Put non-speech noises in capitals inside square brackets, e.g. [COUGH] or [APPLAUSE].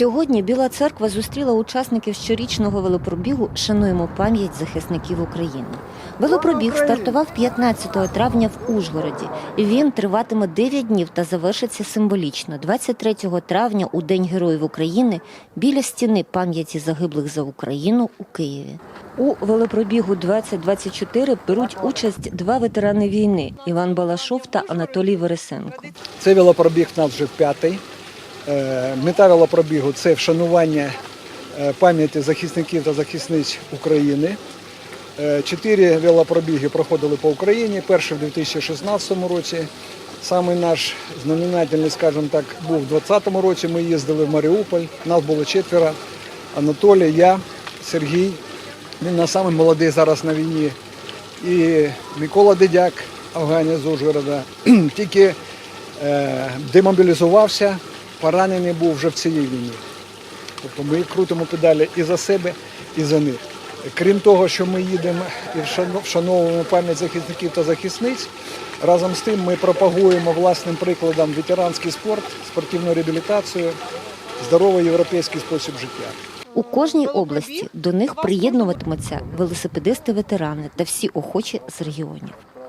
Сьогодні Біла церква зустріла учасників щорічного велопробігу Шануємо пам'ять захисників України. Велопробіг стартував 15 травня в Ужгороді. Він триватиме 9 днів та завершиться символічно 23 травня у День Героїв України біля стіни пам'яті загиблих за Україну у Києві. У велопробігу 2024 беруть участь два ветерани війни Іван Балашов та Анатолій Вересенко. Це велопробіг в нас вже п'ятий. Е, Мета велопробігу це вшанування е, пам'яті захисників та захисниць України. Е, Чотири велопробіги проходили по Україні. Перший в 2016 році. Самий наш знаменательний, скажімо так, був у 2020 році. Ми їздили в Маріуполь. Нас було четверо. Анатолій, я, Сергій. Він на самий молодий зараз на війні. І Микола Дедяк, афганець з Ужгорода. [CLEARS THROAT] Тільки демобілізувався, поранений був вже в цій війні. Тобто ми крутимо педалі і за себе, і за них. Крім того, що ми їдемо і вшано- вшановуємо пам'ять захисників та захисниць, разом з тим ми пропагуємо власним прикладом ветеранський спорт, спортивну реабілітацію, здоровий європейський спосіб життя. У кожній області до них приєднуватимуться велосипедисти-ветерани та всі охочі з регіонів.